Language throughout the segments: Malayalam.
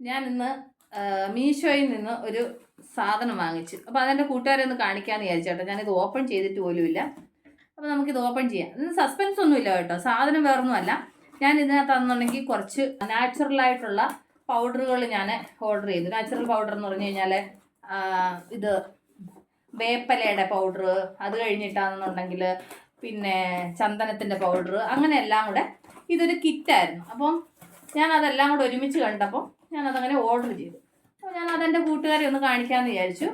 ഞാൻ ഇന്ന് മീഷോയിൽ നിന്ന് ഒരു സാധനം വാങ്ങിച്ചു. അപ്പോൾ അതെന്റെ കൂട്ടുകാരെ ഒന്ന് കാണിക്കാമെന്ന് വിചാരിച്ചു കേട്ടോ. ഞാനിത് ഓപ്പൺ ചെയ്തിട്ട് പോലുമില്ല. അപ്പോൾ നമുക്കിത് ഓപ്പൺ ചെയ്യാം. ഇതിന് സസ്പെൻസ് ഒന്നുമില്ല കേട്ടോ. സാധനം വേറൊന്നുമല്ല. ഞാൻ ഇതിനകത്താണെന്നുണ്ടെങ്കിൽ കുറച്ച് നാച്ചുറൽ ആയിട്ടുള്ള പൗഡറുകൾ ഞാൻ ഓർഡർ ചെയ്തു. നാച്ചുറൽ പൗഡർ എന്ന് പറഞ്ഞു കഴിഞ്ഞാൽ ഇത് വേപ്പലയുടെ പൗഡർ അത് കഴിഞ്ഞിട്ടാണെന്നുണ്ടെങ്കിൽ പിന്നെ ചന്ദനത്തിന്റെ പൗഡർ അങ്ങനെ എല്ലാം കൂടെ ഇതൊരു കിറ്റായിരുന്നു. അപ്പം ഞാൻ അതെല്ലാം കൂടെ ഒരുമിച്ച് കണ്ടപ്പോൾ ഞാൻ അതങ്ങനെ ഓർഡർ ചെയ്തു. അപ്പോൾ ഞാൻ അതെന്റെ കൂട്ടുകാരെ ഒന്ന് കാണിക്കാമെന്ന് വിചാരിച്ചു.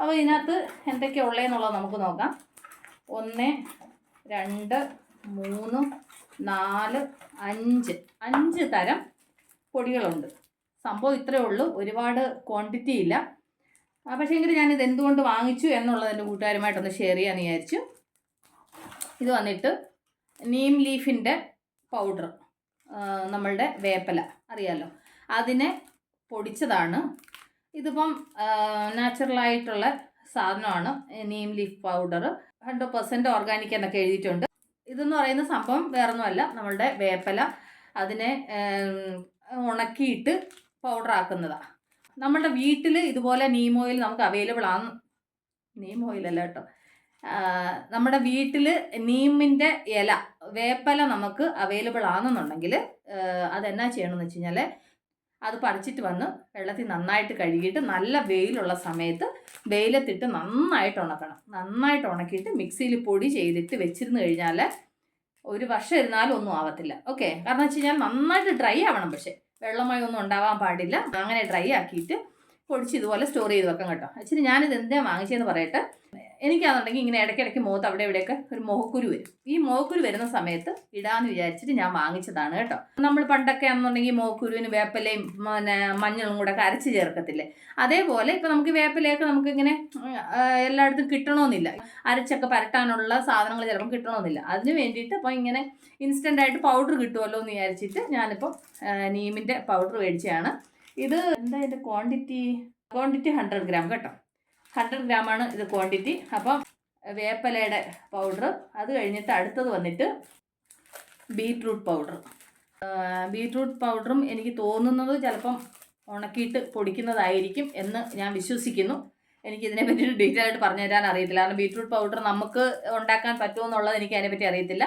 അപ്പോൾ ഇതിനകത്ത് എന്തൊക്കെയാണ് ഉള്ളതെന്നുള്ളത് നമുക്ക് നോക്കാം. ഒന്ന് രണ്ട് മൂന്ന് നാല് അഞ്ച്. അഞ്ച് തരം പൊടികളുണ്ട്. സംഭവം ഇത്രയേ ഉള്ളൂ. ഒരുപാട് ക്വാണ്ടിറ്റി ഇല്ല. പക്ഷേ എങ്കിൽ ഞാനിത് എന്തുകൊണ്ട് വാങ്ങിച്ചു എന്നുള്ളത് എന്റെ കൂട്ടുകാരുമായിട്ടൊന്ന് ഷെയർ ചെയ്യാമെന്ന് വിചാരിച്ചു. ഇത് വന്നിട്ട് നീം ലീഫിന്റെ പൗഡർ നമ്മളുടെ വേപ്പല. അറിയാലോ? അതിനെ പൊടിച്ചതാണ്. ഇതിപ്പം നാച്ചുറലായിട്ടുള്ള സാധനമാണ്. Neem leaf powder hundred percent organic എന്നൊക്കെ എഴുതിയിട്ടുണ്ട്. ഇതെന്ന് പറയുന്ന സംഭവം വേറൊന്നുമല്ല. നമ്മളുടെ വേപ്പല അതിനെ ഉണക്കിയിട്ട് പൗഡർ ആക്കുന്നതാണ് നമ്മുടെ വീട്ടിൽ ഇതുപോലെ നീം ഓയിൽ നമുക്ക് അവൈലബിൾ ആണ്. നീം ഓയിൽ അല്ല കേട്ടോ. നമ്മുടെ വീട്ടിൽ നീമിന്റെ ഇല വേപ്പല നമുക്ക് അവൈലബിൾ ആണെന്നുണ്ടെങ്കിൽ അതെന്നാ ചെയ്യണമെന്ന് വെച്ച് കഴിഞ്ഞാൽ അത് പറിച്ചിട്ട് വന്ന് വെള്ളത്തിൽ നന്നായിട്ട് കഴുകിയിട്ട് നല്ല വെയിലുള്ള സമയത്ത് വെയിലത്തിട്ട് നന്നായിട്ട് ഉണക്കണം. നന്നായിട്ട് ഉണക്കിയിട്ട് മിക്സിയിൽ പൊടി ചെയ്തിട്ട് വെച്ചിരുന്ന് കഴിഞ്ഞാൽ ഒരു വർഷം ഇരുന്നാലും ഒന്നും ആവത്തില്ല. ഓക്കെ? കാരണം വെച്ച് കഴിഞ്ഞാൽ നന്നായിട്ട് ഡ്രൈ ആവണം പക്ഷേ. വെള്ളമായി ഒന്നും ഉണ്ടാവാൻ പാടില്ല. അങ്ങനെ ഡ്രൈ ആക്കിയിട്ട് പൊടിച്ച് ഇതുപോലെ സ്റ്റോർ ചെയ്ത് വെക്കാം കേട്ടോ. ആക്ച്വലി ഞാനിത് എന്തേ വാങ്ങിച്ചതെന്ന് പറയട്ടെ? എനിക്കാണെന്നുണ്ടെങ്കിൽ ഇങ്ങനെ ഇടയ്ക്കിടയ്ക്ക് മുഖത്ത് അവിടെ ഇവിടെയൊക്കെ ഒരു മുഖക്കുരു വരും. ഈ മുഖക്കുരു വരുന്ന സമയത്ത് ഇടാന്ന് വിചാരിച്ചിട്ട് ഞാൻ വാങ്ങിച്ചതാണ് കേട്ടോ. നമ്മൾ പണ്ടൊക്കെ ആണെന്നുണ്ടെങ്കിൽ മുഖക്കുരുവിന് വേപ്പിലയും പിന്നെ മഞ്ഞളും കൂടെ കരച്ച് ചേർക്കത്തില്ലേ? അതേപോലെ ഇപ്പം നമുക്ക് വേപ്പിലയൊക്കെ നമുക്ക് ഇങ്ങനെ എല്ലായിടത്തും കിട്ടണമെന്നില്ല. അരച്ചൊക്കെ പരട്ടാനുള്ള സാധനങ്ങൾ ചിലപ്പോൾ കിട്ടണമെന്നില്ല. അതിന് വേണ്ടിയിട്ട് അപ്പോൾ ഇങ്ങനെ ഇൻസ്റ്റന്റ് ആയിട്ട് പൗഡർ കിട്ടുമല്ലോ എന്ന് വിചാരിച്ചിട്ട് ഞാനിപ്പോൾ നീമിന്റെ പൗഡർ മേടിച്ചതാണ്. ഇത് എന്താ ഇതിന്റെ ക്വാണ്ടിറ്റി ക്വാണ്ടിറ്റി ഹൺഡ്രഡ് ഗ്രാം കേട്ടോ. ഹൺഡ്രഡ് ഗ്രാമാണ് ഇത് ക്വാണ്ടിറ്റി. അപ്പം വേപ്പലയുടെ പൗഡർ അത് കഴിഞ്ഞിട്ട് അടുത്തത് വന്നിട്ട് ബീട്രൂട്ട് പൗഡർ. ബീട്രൂട്ട് പൗഡറും എനിക്ക് തോന്നുന്നത് ചിലപ്പം ഉണക്കിയിട്ട് പൊടിക്കുന്നതായിരിക്കും എന്ന് ഞാൻ വിശ്വസിക്കുന്നു. എനിക്ക് ഇതിനെ പറ്റി ഡീറ്റെയിൽ ആയിട്ട് പറഞ്ഞു തരാൻ അറിയത്തില്ല. കാരണം ബീട്രൂട്ട് പൗഡർ നമുക്ക് ഉണ്ടാക്കാൻ പറ്റുമോ എന്നുള്ളത് എനിക്ക് അതിനെപ്പറ്റി അറിയത്തില്ല.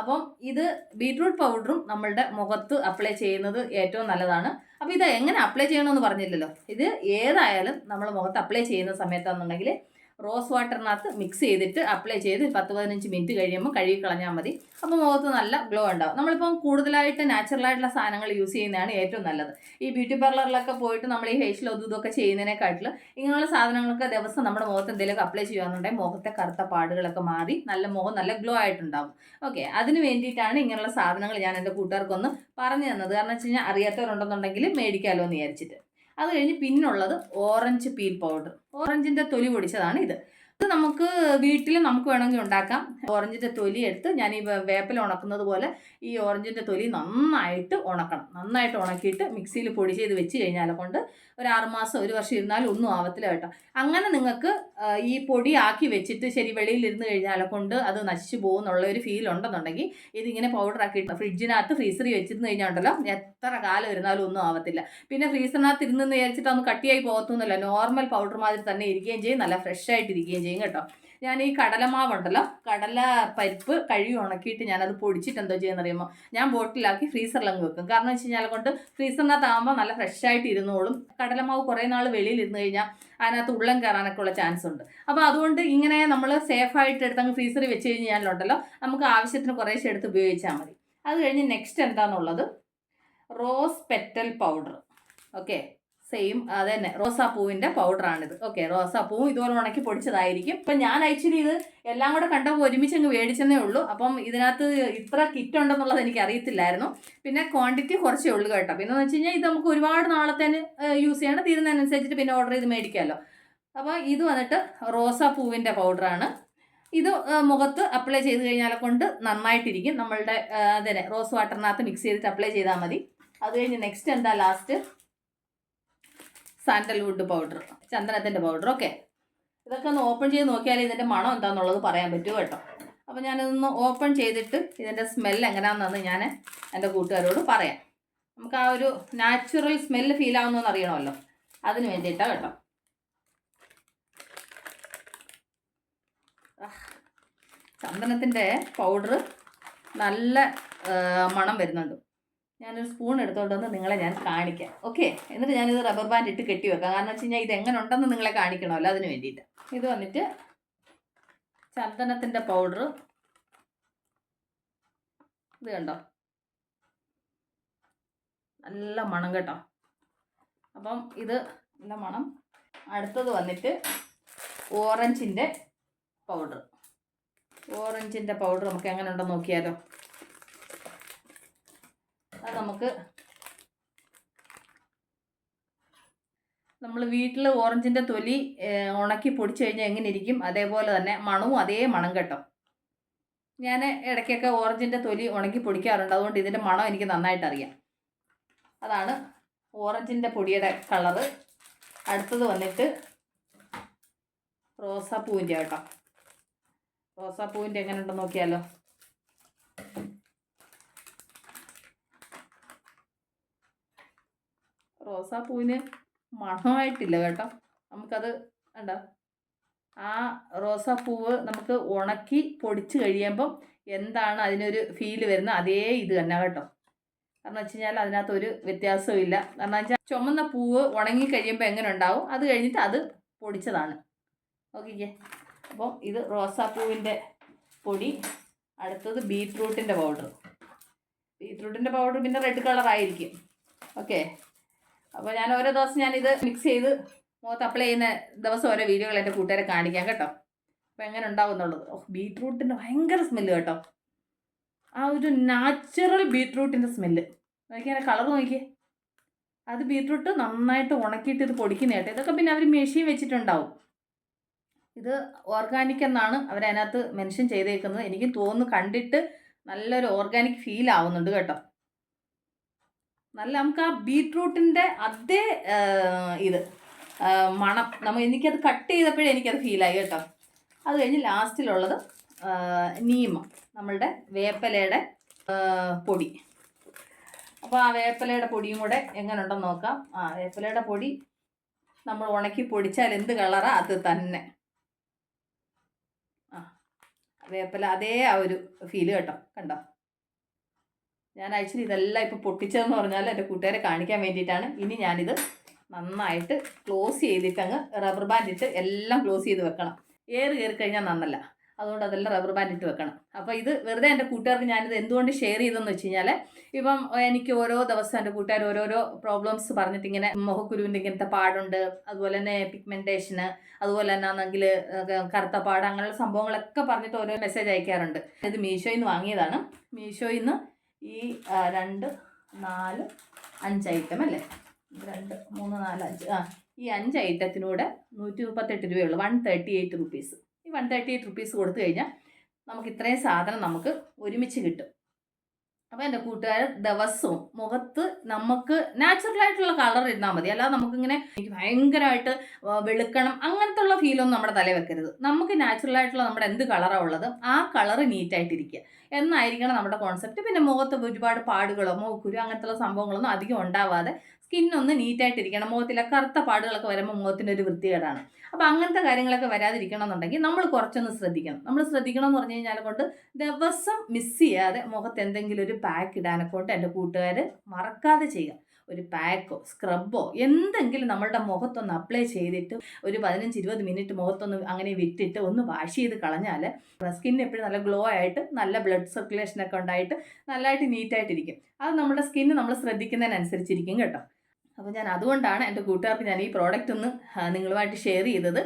അപ്പം ഇത് ബീറ്റ്റൂട്ട് പൗഡറും നമ്മളുടെ മുഖത്ത് അപ്ലൈ ചെയ്യുന്നത് ഏറ്റവും നല്ലതാണ്. അപ്പോൾ ഇത് എങ്ങനെ അപ്ലൈ ചെയ്യണമെന്ന് പറഞ്ഞില്ലല്ലോ. ഇത് ഏതായാലും നമ്മൾ മുഖത്ത് അപ്ലൈ ചെയ്യുന്ന സമയത്താണെന്നുണ്ടെങ്കിൽ റോസ് വാട്ടറിനകത്ത് മിക്സ് ചെയ്തിട്ട് അപ്ലൈ ചെയ്ത് പത്ത് പതിനഞ്ച് മിനിറ്റ് കഴിയുമ്പോൾ കഴുകി കളഞ്ഞാൽ മതി. അപ്പോൾ മുഖത്ത് നല്ല ഗ്ലോ ഉണ്ടാവും. നമ്മളിപ്പം കൂടുതലായിട്ട് നാച്ചുറൽ ആയിട്ടുള്ള സാധനങ്ങൾ യൂസ് ചെയ്യുന്നതാണ് ഏറ്റവും നല്ലത്. ഈ ബ്യൂട്ടി പാർലറിലൊക്കെ പോയിട്ട് നമ്മൾ ഈ ഫേഷ്യൽ അതും ഇതൊക്കെ ചെയ്യുന്നതിനെക്കാട്ടിൽ ഇങ്ങനെയുള്ള സാധനങ്ങളൊക്കെ ദിവസം നമ്മുടെ മുഖത്ത് എന്തെങ്കിലുമൊക്കെ അപ്ലൈ ചെയ്യുകയാണെന്നുണ്ടെങ്കിൽ മുഖത്തെ കറുത്ത പാടുകളൊക്കെ മാറി നല്ല മുഖം നല്ല ഗ്ലോ ആയിട്ടുണ്ടാവും. ഓക്കെ അതിന് വേണ്ടിയിട്ടാണ് ഇങ്ങനെയുള്ള സാധനങ്ങൾ ഞാൻ എന്റെ കൂട്ടുകാർക്കൊന്ന് പറഞ്ഞു തന്നത്. കാരണം വെച്ച് കഴിഞ്ഞാൽ അറിയാത്തവരുണ്ടെന്നുണ്ടെങ്കിൽ മേടിക്കാമല്ലോ എന്ന് വിചാരിച്ചിട്ട്. അത് കഴിഞ്ഞ് പിന്നുള്ളത് ഓറഞ്ച് പീൽ പൗഡർ ഓറഞ്ചിന്റെ തൊലി പൊടിച്ചതാണ് ഇത്. ഇത് നമുക്ക് വീട്ടിൽ നമുക്ക് വേണമെങ്കിൽ ഉണ്ടാക്കാം. ഓറഞ്ചിന്റെ തൊലി എടുത്ത് ഞാൻ ഈ വേപ്പിൽ ഉണക്കുന്നത് പോലെ ഈ ഓറഞ്ചിന്റെ തൊലി നന്നായിട്ട് ഉണക്കണം. നന്നായിട്ട് ഉണക്കിയിട്ട് മിക്സിയിൽ പൊടി ചെയ്ത് വെച്ച് കഴിഞ്ഞാൽ കൊണ്ട് ഒരു ആറുമാസം ഒരു വർഷം ഇരുന്നാലും ഒന്നും ആവത്തില്ല കേട്ടോ. അങ്ങനെ നിങ്ങൾക്ക് ഈ പൊടി ആക്കി വെച്ചിട്ട് ശരി വെളിയിൽ ഇരുന്ന് കഴിഞ്ഞാൽ കൊണ്ട് അത് നശിച്ചു പോകുന്നുള്ള ഒരു ഫീൽ ഉണ്ടെന്നുണ്ടെങ്കിൽ ഇതിങ്ങനെ പൗഡർ ആക്കിയിട്ട് ഫ്രിഡ്ജിനകത്ത് ഫ്രീസറിൽ വെച്ചിരുന്ന് കഴിഞ്ഞാൽ ഉണ്ടല്ലോ എത്ര കാലം ഇരുന്നാലും ഒന്നും ആവത്തില്ല. പിന്നെ ഫ്രീസറിനകത്ത് ഇരുന്ന് വിചാരിച്ചിട്ട് ഒന്ന് കട്ടിയായി പോകത്തൊന്നുമില്ല. നോർമൽ പൗഡർ മാതിരി തന്നെ ഇരിക്കുകയും ചെയ്യും. നല്ല ഫ്രഷ് ആയിട്ട് ഇരിക്കുകയും ചെയ്യും കേട്ടോ. ഞാൻ ഈ കടലമാവുണ്ടല്ലോ കടല പരിപ്പ് കഴുകി ഉണക്കിയിട്ട് ഞാനത് പൊടിച്ചിട്ട് എന്തോ ചെയ്യുന്നറിയുമ്പോൾ ഞാൻ ബോട്ടിലാക്കി ഫ്രീസറിലങ്ങ് വെക്കും. കാരണം വെച്ച് കഴിഞ്ഞാൽ കൊണ്ട് ഫ്രീസറിനകത്ത് ആകുമ്പോൾ നല്ല ഫ്രഷ് ആയിട്ട് ഇരുന്നോളും. കടലമാവ് കുറേ നാൾ വെളിയിൽ ഇരുന്ന് കഴിഞ്ഞാൽ അതിനകത്ത് ഉള്ളം കയറാനൊക്കെ ഉള്ള ചാൻസ് ഉണ്ട്. അപ്പോൾ അതുകൊണ്ട് ഇങ്ങനെ നമ്മൾ സേഫായിട്ട് എടുത്തങ്ങ് ഫ്രീസറിൽ വെച്ച് കഴിഞ്ഞാലുണ്ടല്ലോ നമുക്ക് ആവശ്യത്തിന് കുറേശ്ശെ എടുത്ത് ഉപയോഗിച്ചാൽ മതി. അത് കഴിഞ്ഞ് നെക്സ്റ്റ് എന്താണെന്നുള്ളത് rose petal powder okay same അത് തന്നെ റോസാപ്പൂവിന്റെ പൗഡറാണിത് ഓക്കെ റോസാപ്പൂവും ഇതുപോലെ ഉണക്കി പൊടിച്ചതായിരിക്കും. ഇപ്പം ഞാൻ ആക്ച്വലി ഇത് എല്ലാം കൂടെ കണ്ടപ്പോൾ ഒരുമിച്ച് അങ്ങ് മേടിച്ചെന്നേ ഉള്ളൂ. അപ്പം ഇതിനകത്ത് ഇത്ര കിറ്റ് ഉണ്ടെന്നുള്ളത് എനിക്ക് അറിയത്തില്ലായിരുന്നു. പിന്നെ ക്വാണ്ടിറ്റി കുറച്ചേ ഉള്ളൂ കേട്ടോ. പിന്നെ വെച്ച് കഴിഞ്ഞാൽ ഇത് നമുക്ക് ഒരുപാട് നാളത്തേന് യൂസ് ചെയ്യണം. തീരുന്നതിനനുസരിച്ചിട്ട് പിന്നെ ഓർഡർ ചെയ്ത് മേടിക്കാമല്ലോ അപ്പോൾ ഇത് വന്നിട്ട് റോസാപ്പൂവിന്റെ പൗഡറാണ് ഇത് മുഖത്ത് അപ്ലൈ ചെയ്ത് കഴിഞ്ഞാൽ കൊണ്ട് നന്നായിട്ടിരിക്കും. നമ്മളുടെ അതെ അതന്നെ റോസ് വാട്ടറിനകത്ത് മിക്സ് ചെയ്തിട്ട് അപ്ലൈ ചെയ്താൽ മതി. അത് കഴിഞ്ഞ് നെക്സ്റ്റ് എന്താ ലാസ്റ്റ് സാൻഡൽവുഡ് പൗഡർ. ചന്ദനത്തിന്റെ പൗഡർ ഓക്കെ ഇതൊക്കെ ഒന്ന് ഓപ്പൺ ചെയ്ത് നോക്കിയാൽ ഇതിന്റെ മണം എന്താണെന്നുള്ളത് പറയാൻ പറ്റുമോ കേട്ടോ. അപ്പോൾ ഞാനിതൊന്ന് ഓപ്പൺ ചെയ്തിട്ട് ഇതിന്റെ സ്മെൽ എങ്ങനെയാണെന്ന് ഞാൻ എന്റെ കൂട്ടുകാരോട് പറയാം. നമുക്ക് ആ ഒരു നാച്ചുറൽ സ്മെല്ല് ഫീൽ ആവുന്നതെന്ന് അറിയണമല്ലോ. അതിന് വേണ്ടിയിട്ടാണ് കേട്ടോ. ചന്ദനത്തിന്റെ പൗഡർ നല്ല മണം വരുന്നുണ്ട്. ഞാനൊരു സ്പൂൺ എടുത്തോണ്ട് വന്ന് നിങ്ങളെ ഞാൻ കാണിക്കാം. ഓക്കെ എന്നിട്ട് ഞാനിത് റബ്ബർ ബാൻഡ് ഇട്ട് കെട്ടി വെക്കാം. കാരണം വെച്ച് കഴിഞ്ഞാൽ ഇത് എങ്ങനെ ഉണ്ടെന്ന് നിങ്ങളെ കാണിക്കണമല്ലോ അതിന് വേണ്ടിയിട്ട്. ഇത് വന്നിട്ട് ചന്ദനത്തിന്റെ പൗഡർ ഇത് കണ്ടോ? നല്ല മണം കേട്ടോ. അപ്പം ഇത് നല്ല മണം. അടുത്തത് വന്നിട്ട് ഓറഞ്ചിന്റെ പൗഡർ ഓറഞ്ചിന്റെ പൗഡർ നമുക്ക് എങ്ങനെ ഉണ്ടെന്ന് നോക്കിയാലോ. നമുക്ക് നമ്മൾ വീട്ടിൽ ഓറഞ്ചിന്റെ തൊലി ഉണക്കി പൊടിച്ചു കഴിഞ്ഞാൽ എങ്ങനെ ഇരിക്കും? അതേപോലെ തന്നെ മണവും അതേ മണം കേട്ടോ. ഞാൻ ഇടയ്ക്കൊക്കെ ഓറഞ്ചിന്റെ തൊലി ഉണക്കി പൊടിക്കാറുണ്ട്. അതുകൊണ്ട് ഇതിന്റെ മണം എനിക്ക് നന്നായിട്ട് അറിയാം. അതാണ് ഓറഞ്ചിന്റെ പൊടിയുടെ കളറ്. അടുത്തത് വന്നിട്ട് റോസാപ്പൂവിന്റെ കേട്ടോ. റോസാപ്പൂവിന്റെ എങ്ങനെ ഉണ്ടെന്ന് നോക്കിയാലോ. റോസാപ്പൂവിന് മണമായിട്ടില്ല കേട്ടോ. നമുക്കത് വേണ്ട ആ റോസാപ്പൂവ് നമുക്ക് ഉണക്കി പൊടിച്ച് കഴിയുമ്പം എന്താണ് അതിനൊരു ഫീൽ വരുന്നത് അതേ ഇത് തന്നെ കേട്ടോ. കാരണം വെച്ച് കഴിഞ്ഞാൽ അതിനകത്ത് ഒരു വ്യത്യാസവും ഇല്ല. കാരണം വെച്ചാൽ ചുമന്ന പൂവ് ഉണങ്ങി കഴിയുമ്പോൾ എങ്ങനെ ഉണ്ടാവും? അത് കഴിഞ്ഞിട്ട് അത് പൊടിച്ചതാണ്. ഓക്കെ അപ്പോൾ ഇത് റോസാപ്പൂവിന്റെ പൊടി അടുത്തത് ബീറ്റ്റൂട്ടിന്റെ പൗഡർ. ബീറ്റ്റൂട്ടിന്റെ പൗഡർ പിന്നെ റെഡ് കളറായിരിക്കും. ഓക്കെ. അപ്പോൾ ഞാൻ ഓരോ ദിവസം ഞാൻ ഇത് മിക്സ് ചെയ്ത് മുഖത്ത് അപ്ലൈ ചെയ്യുന്ന ദിവസം ഓരോ വീഡിയോകൾ എന്റെ കൂട്ടുകാരെ കാണിക്കാം കേട്ടോ. അപ്പോൾ എങ്ങനെ ഉണ്ടാവുന്നുള്ളത് ഓ ബീട്രൂട്ടിന്റെ ഭയങ്കര സ്മെല്ല് കേട്ടോ. ആ ഒരു നാച്ചുറൽ ബീട്രൂട്ടിന്റെ സ്മെല്ല് നോക്കിയാൽ കളർ നോക്കിയേ. അത് ബീട്രൂട്ട് നന്നായിട്ട് ഉണക്കിയിട്ട് ഇത് പൊടിക്കുന്ന കേട്ടോ. ഇതൊക്കെ പിന്നെ അവർ മെഷീൻ വെച്ചിട്ടുണ്ടാവും. ഇത് ഓർഗാനിക് എന്നാണ് അവരതിനകത്ത് മെൻഷൻ ചെയ്തേക്കുന്നത്. എനിക്ക് തോന്നുന്നു കണ്ടിട്ട് നല്ലൊരു ഓർഗാനിക് ഫീൽ ആവുന്നുണ്ട് കേട്ടോ. നല്ല നമുക്ക് ആ ബീട്രൂട്ടിന്റെ അതേ ഇത് മണം. നമ്മൾ എനിക്കത് കട്ട് ചെയ്തപ്പോഴേ എനിക്കത് ഫീലായി കേട്ടോ. അത് കഴിഞ്ഞ് ലാസ്റ്റിലുള്ളത് നീമ നമ്മളുടെ വേപ്പലയുടെ പൊടി. അപ്പോൾ ആ വേപ്പലയുടെ പൊടിയും കൂടെ എങ്ങനെയുണ്ടെന്ന് നോക്കാം. ആ വേപ്പലയുടെ പൊടി നമ്മൾ ഉണക്കി പൊടിച്ചാൽ എന്ത് കളറാ? അത് തന്നെ. ആ വേപ്പല അതേ ആ ഒരു ഫീൽ കേട്ടോ. കണ്ടോ? ഞാൻ അയച്ചിട്ട് ഇതെല്ലാം ഇപ്പോൾ പൊട്ടിച്ചതെന്ന് പറഞ്ഞാൽ എന്റെ കൂട്ടുകാരെ കാണിക്കാൻ വേണ്ടിയിട്ടാണ്. ഇനി ഞാനിത് നന്നായിട്ട് ക്ലോസ് ചെയ്തിട്ട് അങ്ങ് റബ്ബർ ബാൻഡ് ഇട്ട് എല്ലാം ക്ലോസ് ചെയ്ത് വെക്കണം. ഏറ് കയറി കഴിഞ്ഞാൽ നന്നല്ല. അതുകൊണ്ട് അതെല്ലാം റബ്ബർ ബാൻഡ് ഇട്ട് വെക്കണം. അപ്പോൾ ഇത് വെറുതെ എന്റെ കൂട്ടുകാർക്ക് ഞാനിത് എന്തുകൊണ്ട് ഷെയർ ചെയ്തെന്ന് വെച്ച് കഴിഞ്ഞാൽ ഇപ്പം എനിക്ക് ഓരോ ദിവസം എന്റെ കൂട്ടുകാർ ഓരോരോ പ്രോബ്ലംസ് പറഞ്ഞിട്ട് ഇങ്ങനെ മുഖക്കുരുവിന്റെ ഇങ്ങനത്തെ പാടുണ്ട്. അതുപോലെ തന്നെ പിഗ്മെന്റേഷന് അതുപോലെ തന്നെ ആണെങ്കിൽ കറുത്ത പാട് അങ്ങനെയുള്ള സംഭവങ്ങളൊക്കെ പറഞ്ഞിട്ട് ഓരോ മെസ്സേജ് അയക്കാറുണ്ട്. ഇത് മീഷോയിൽ നിന്ന് വാങ്ങിയതാണ്. മീഷോയിൽ നിന്ന് ഈ രണ്ട് നാല് അഞ്ച് ഐറ്റം അല്ലേ? രണ്ട് മൂന്ന് നാല് അഞ്ച്. ആ ഈ അഞ്ച് ഐറ്റത്തിനൂടെ നൂറ്റി മുപ്പത്തെട്ട് രൂപയുള്ളൂ. വൺ തേർട്ടി എയ്റ്റ് റുപ്പീസ് ഈ വൺ തേർട്ടി എയ്റ്റ് റുപ്പീസ് കൊടുത്തു കഴിഞ്ഞാൽ നമുക്ക് ഇത്രയും സാധനം നമുക്ക് ഒരുമിച്ച് കിട്ടും. അപ്പോൾ എന്റെ കൂട്ടുകാർ ദിവസവും മുഖത്ത് നമുക്ക് നാച്ചുറൽ ആയിട്ടുള്ള കളർ ഇരുന്നാൽ മതി. അല്ലാതെ നമുക്കിങ്ങനെ എനിക്ക് ഭയങ്കരമായിട്ട് വെളുക്കണം അങ്ങനത്തെ ഉള്ള ഫീലൊന്നും നമ്മുടെ തലയിൽ വെക്കരുത്. നമുക്ക് നാച്ചുറൽ ആയിട്ടുള്ള നമ്മുടെ എന്ത് കളറാണ് ഉള്ളത് ആ കളറ് നീറ്റായിട്ടിരിക്കുക എന്നായിരിക്കണം നമ്മുടെ കോൺസെപ്റ്റ് പിന്നെ മുഖത്ത് ഒരുപാട് പാടുകളോ മുഖക്കുരു അങ്ങനത്തെ സംഭവങ്ങളൊന്നും അധികം ഉണ്ടാവാതെ സ്കിന്നൊന്ന് നീറ്റായിട്ടിരിക്കണം മുഖത്തിലെ കറുത്ത പാടുകളൊക്കെ വരുമ്പോൾ മുഖത്തിന്റെ ഒരു വൃത്തികേടാണ്. അപ്പോൾ അങ്ങനത്തെ കാര്യങ്ങളൊക്കെ വരാതിരിക്കണം എന്നുണ്ടെങ്കിൽ നമ്മൾ കുറച്ചൊന്ന് ശ്രദ്ധിക്കണം. നമ്മൾ ശ്രദ്ധിക്കണം എന്ന് പറഞ്ഞു കഴിഞ്ഞാൽ കൊണ്ട് ദിവസം മിസ് ചെയ്യാതെ മുഖത്ത് എന്തെങ്കിലും ഒരു പാക്ക് ഇടാനെ കൊണ്ട് എന്റെ കൂട്ടുകാർ മറക്കാതെ ചെയ്യുക. ഒരു പാക്കോ സ്ക്രബോ എന്തെങ്കിലും നമ്മളുടെ മുഖത്തൊന്ന് അപ്ലൈ ചെയ്തിട്ട് ഒരു പതിനഞ്ച് ഇരുപത് മിനിറ്റ് മുഖത്തൊന്ന് അങ്ങനെ വിട്ടിട്ട് ഒന്ന് വാഷ് ചെയ്ത് കളഞ്ഞാൽ സ്കിൻ എപ്പോഴും നല്ല ഗ്ലോ ആയിട്ട് നല്ല ബ്ലഡ് സർക്കുലേഷൻ ഒക്കെ ഉണ്ടായിട്ട് നല്ലതായിട്ട് നീറ്റായിട്ടിരിക്കും. അത് നമ്മുടെ സ്കിന്ന് നമ്മൾ ശ്രദ്ധിക്കുന്നതിനനുസരിച്ചിരിക്കും കേട്ടോ. അപ്പോൾ ഞാൻ അതുകൊണ്ടാണ് എന്റെ കൂട്ടുകാർക്ക് ഞാൻ ഈ പ്രോഡക്റ്റ് ഒന്ന് നിങ്ങളുമായിട്ട് ഷെയർ ചെയ്തത്.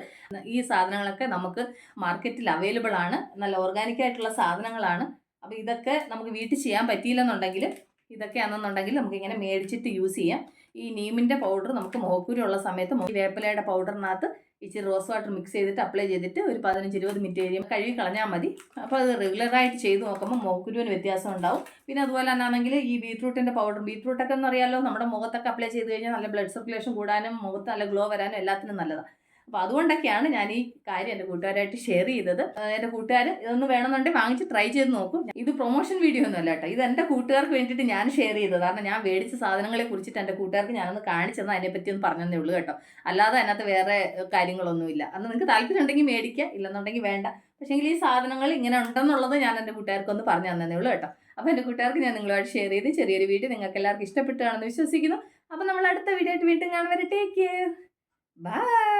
ഈ സാധനങ്ങളൊക്കെ നമുക്ക് മാർക്കറ്റിൽ അവൈലബിൾ ആണ്. നല്ല ഓർഗാനിക് ആയിട്ടുള്ള സാധനങ്ങളാണ്. അപ്പോൾ ഇതൊക്കെ നമുക്ക് വീട്ടിൽ ചെയ്യാൻ പറ്റിയില്ലെന്നുണ്ടെങ്കിൽ ഇതൊക്കെ ആണെന്നുണ്ടെങ്കിൽ നമുക്ക് ഇങ്ങനെ മേടിച്ചിട്ട് യൂസ് ചെയ്യാം. ഈ നീമിന്റെ പൗഡർ നമുക്ക് മുഖക്കുരുള്ള സമയത്ത് ഈ വേപ്പിലയുടെ പൗഡറിനകത്ത് ഇച്ചിരി റോസ് വാട്ടർ മിക്സ് ചെയ്തിട്ട് അപ്ലൈ ചെയ്തിട്ട് ഒരു പതിനഞ്ച് ഇരുപത് മിനിറ്റ് കഴിയുമ്പോൾ കഴുകി കളഞ്ഞാൽ മതി. അപ്പോൾ അത് റെഗുലറായിട്ട് ചെയ്ത് നോക്കുമ്പോൾ മുഖക്കുരുവിന് വ്യത്യാസം ഉണ്ടാവും. പിന്നെ അതുപോലെ തന്നെ ആണെങ്കിൽ ഈ ബീട്രൂട്ടിന്റെ പൗഡർ ബീട്രൂട്ടൊക്കെ എന്ന് അറിയാമല്ലോ നമ്മുടെ മുഖത്തൊക്കെ അപ്ലൈ ചെയ്ത് കഴിഞ്ഞാൽ നല്ല ബ്ലഡ് സർക്കുലേഷൻ കൂടാനും മുഖത്ത് നല്ല ഗ്ലോ വരാനും എല്ലാത്തിനും നല്ലതാണ് അപ്പോൾ അതുകൊണ്ടൊക്കെയാണ് ഞാൻ ഈ കാര്യം എന്റെ കൂട്ടുകാരായിട്ട് ഷെയർ ചെയ്തത്. എന്റെ കൂട്ടുകാർ ഇതൊന്ന് വേണമെന്നുണ്ടെങ്കിൽ വാങ്ങിച്ച് ട്രൈ ചെയ്ത് നോക്കും. ഇത് പ്രൊമോഷൻ വീഡിയോ ഒന്നും അല്ല കേട്ടോ. ഇത് എന്റെ കൂട്ടുകാർക്ക് വേണ്ടിയിട്ട് ഞാൻ ഷെയർ ചെയ്തത്. കാരണം ഞാൻ മേടിച്ച സാധനങ്ങളെ കുറിച്ചിട്ട് എന്റെ കൂട്ടുകാർക്ക് ഞാനൊന്ന് കാണിച്ചെന്ന് അതിനെപ്പറ്റി ഒന്ന് പറഞ്ഞതേ ഉള്ളൂ കേട്ടോ. അല്ലാതെ അതിനകത്ത് വേറെ കാര്യങ്ങളൊന്നുമില്ല അന്ന് നിങ്ങൾക്ക് താല്പര്യം ഉണ്ടെങ്കിൽ മേടിക്കുക ഇല്ലെന്നുണ്ടെങ്കിൽ വേണ്ട. പക്ഷേങ്കിൽ ഈ സാധനങ്ങൾ ഇങ്ങനെ ഉണ്ടെന്നുള്ളത് ഞാൻ എന്റെ കൂട്ടുകാർക്ക് ഒന്ന് പറഞ്ഞു തന്നേ ഉള്ളൂ കേട്ടോ. അപ്പോൾ എന്റെ കൂട്ടുകാർക്ക് ഞാൻ നിങ്ങളുമായിട്ട് ഷെയർ ചെയ്ത് ചെറിയൊരു വീഡിയോ നിങ്ങൾക്ക് എല്ലാവർക്കും ഇഷ്ടപ്പെട്ടാണെന്ന് വിശ്വസിക്കുന്നു. അപ്പോൾ നമ്മൾ അടുത്ത വീഡിയോ ആയിട്ട് വീണ്ടും കാണുവരെ ടേക്ക് കെയർ ബൈ